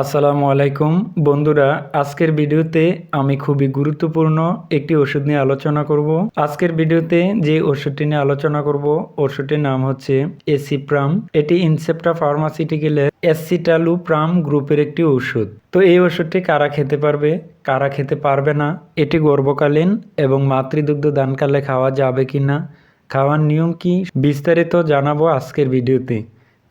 আসসালামু আলাইকুম। বন্ধুরা, আজকের ভিডিওতে আমি খুবই গুরুত্বপূর্ণ একটি ওষুধ নিয়ে আলোচনা করব। আজকের ভিডিওতে যে ওষুধটি নিয়ে আলোচনা করব, ওষুধটির নাম হচ্ছে এসিপ্রাম। এটি ইনসেপ্টা ফার্মাসিউটিক্যালের এসিটালুপ্রাম গ্রুপের একটি ওষুধ। তো এই ওষুধটি কারা খেতে পারবে, কারা খেতে পারবে না, এটি গর্ভকালীন এবং মাতৃদুগ্ধ দানকালে খাওয়া যাবে কি না খাওয়ার নিয়ম কি, বিস্তারিত জানাব আজকের ভিডিওতে।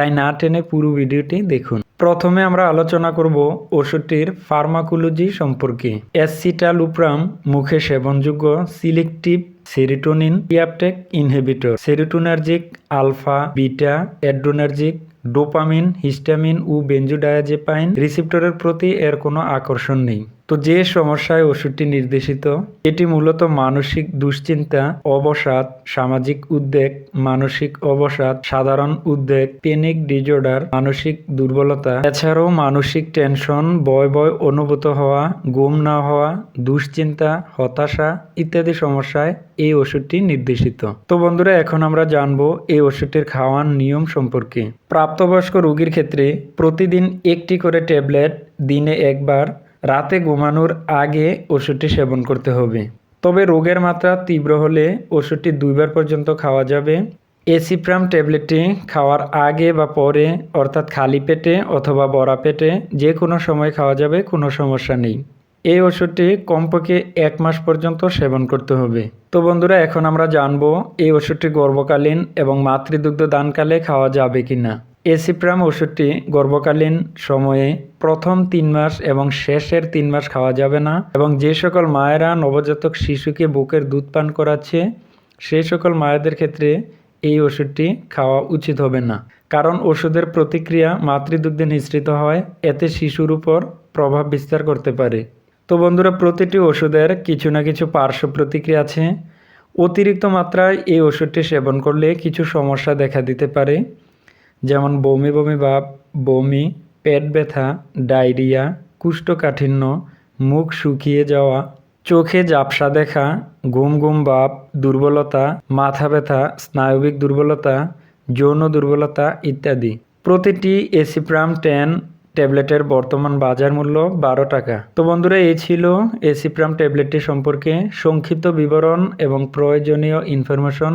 তাই না টেনে পুরো ভিডিওটি দেখুন। প্রথমে আমরা আলোচনা করব ওষুধটির ফার্মাকোলজি সম্পর্কে। অ্যাসিটালুপ্রাম মুখে সেবনযোগ্য selective serotonin reuptake inhibitor. Serotonergic alpha, beta, adrenergic, dopamine, histamine ও বেঞ্জোডায়াজেপাইন রিসিপ্টরের প্রতি এর কোনো আকর্ষণ নেই। তো যে সমস্যায় ওষুধটি নির্দেশিত, এটি মূলত মানসিক দুশ্চিন্তা, অবসাদ, সামাজিক উদ্বেগ, মানসিক অবসাদ, সাধারণ উদ্বেগ, পেনিক ডিজর্ডার মানসিক দুর্বলতা, এছাড়াও মানসিক টেনশন ভয় ভয় অনুভূত হওয়া গুম না হওয়া, দুশ্চিন্তা, হতাশা ইত্যাদি সমস্যায় এই ওষুধটি নির্দেশিত। তো বন্ধুরা, এখন আমরা জানব এই ওষুধটির খাওয়ার নিয়ম সম্পর্কে। প্রাপ্তবয়স্ক রোগীর ক্ষেত্রে প্রতিদিন একটি করে ট্যাবলেট, দিনে একবার রাতে ঘুমানোর আগে ওষুধটি সেবন করতে হবে। তবে রোগের মাত্রা তীব্র হলে ওষুধটি দুইবার পর্যন্ত খাওয়া যাবে। এসিপ্রাম ট্যাবলেটটি খাওয়ার আগে বা পরে, অর্থাৎ খালি পেটে অথবা বড়া পেটে যে কোনো সময় খাওয়া যাবে, কোনো সমস্যা নেই। এই ওষুধটি কমপক্ষে এক মাস পর্যন্ত সেবন করতে হবে। তো বন্ধুরা, এখন আমরা জানব এই ওষুধটি গর্ভকালীন এবং মাতৃদুগ্ধ দানকালে খাওয়া যাবে কি না এসিপ্রাম ওষুধটি গর্ভকালীন সময়ে প্রথম তিন মাস এবং শেষের তিন মাস খাওয়া যাবে না এবং যে সকল মায়েরা নবজাতক শিশুকে বুকের দুধ পান করাচ্ছে সেই সকল মায়েদের ক্ষেত্রে এই ওষুধটি খাওয়া উচিত হবে না। কারণ ওষুধের প্রতিক্রিয়া মাতৃদুগ্ধে নিঃসৃত হয়, এতে শিশুর উপর প্রভাব বিস্তার করতে পারে। তো বন্ধুরা, প্রতিটি ওষুধের কিছু না কিছু পার্শ্ব প্রতিক্রিয়া আছে। অতিরিক্ত মাত্রায় এই ওষুধটি সেবন করলে কিছু সমস্যা দেখা দিতে পারে। যেমন বমি বমি ভাব, বমি, পেট ব্যথা, ডায়রিয়া, কুষ্ঠকাঠিন্য, মুখ শুকিয়ে যাওয়া, চোখে ঝাপসা দেখা ঘুম ঘুম ভাব, দুর্বলতা, মাথা ব্যথা, স্নায়বিক দুর্বলতা, যৌন দুর্বলতা ইত্যাদি। প্রতিটি এসিপ্রাম টেন ট্যাবলেটের বর্তমান বাজার মূল্য বারো টাকা। তো বন্ধুরা, এই ছিল এসিপ্রাম ট্যাবলেটটি সম্পর্কে সংক্ষিপ্ত বিবরণ এবং প্রয়োজনীয় ইনফরমেশন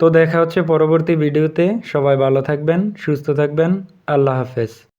তো দেখা হচ্ছে পরবর্তী ভিডিওতে। সবাই ভালো থাকবেন সুস্থ থাকবেন। আল্লাহ হাফেজ।